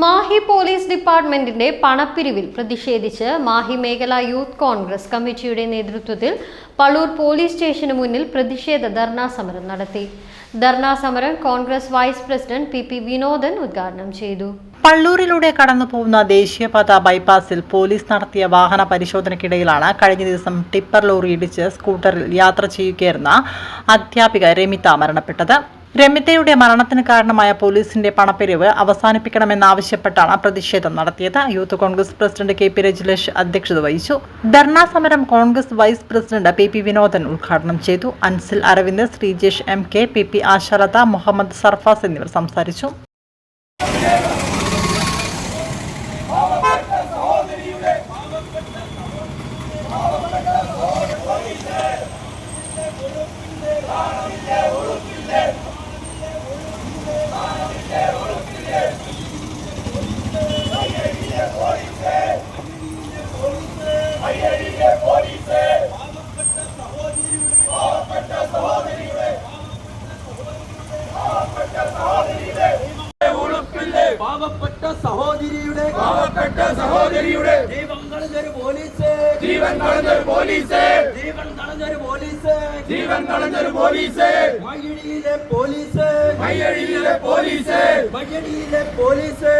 Mahe police ഡിപ്പാർട്ട്മെന്റിന്റെ പണപ്പിരിവിൽ പ്രതിഷേധിച്ച് മാഹി മേഖല യൂത്ത് കോൺഗ്രസ് കമ്മിറ്റിയുടെ നേതൃത്വത്തിൽ പള്ളൂർ പോലീസ് സ്റ്റേഷന് മുന്നിൽ പ്രതിഷേധ ധർണാ സമരം നടത്തി. ധർണാ സമരം Congress vice president P P Vinodan ഉദ്ഘാടനം ചെയ്തു. പള്ളൂരിലൂടെ കടന്നു പോകുന്ന ദേശീയപാത ബൈപ്പാസിൽ പോലീസ് നടത്തിയ വാഹന പരിശോധനയ്ക്കിടയിലാണ് കഴിഞ്ഞ ദിവസം ടിപ്പർ ലോറി ഇടിച്ച് സ്കൂട്ടറിൽ യാത്ര ചെയ്യുകയായിരുന്ന അധ്യാപിക രമിത മരണപ്പെട്ടത്. രമിതയുടെ മരണത്തിന് കാരണമായ പോലീസിന്റെ പണപ്പിരിവ് അവസാനിപ്പിക്കണമെന്നാവശ്യപ്പെട്ടാണ് പ്രതിഷേധം നടത്തിയത്. Youth Congress president K P Rajalesh അധ്യക്ഷത വഹിച്ചു. ധർണാ സമരം Congress vice president P P Vinodan ഉദ്ഘാടനം ചെയ്തു. Ansil Aravind Sreejesh M K P P Ashalatha Muhammad Sarfas എന്നിവർ സംസാരിച്ചു. പാവപ്പെട്ട സഹോദരിയുടെ പാവപ്പെട്ട സഹോദരിയുടെ ജീവൻ കളഞ്ഞൊരു പോലീസ്. ജീവൻ കളഞ്ഞൊരു പോലീസ്. ജീവൻ കളഞ്ഞൊരു പോലീസ്. ജീവൻ കളഞ്ഞൊരു പോലീസ്. മയ്യടിയിലെ പോലീസ്. മയ്യടിയിലെ പോലീസ്. മയ്യടിയിലെ പോലീസ്.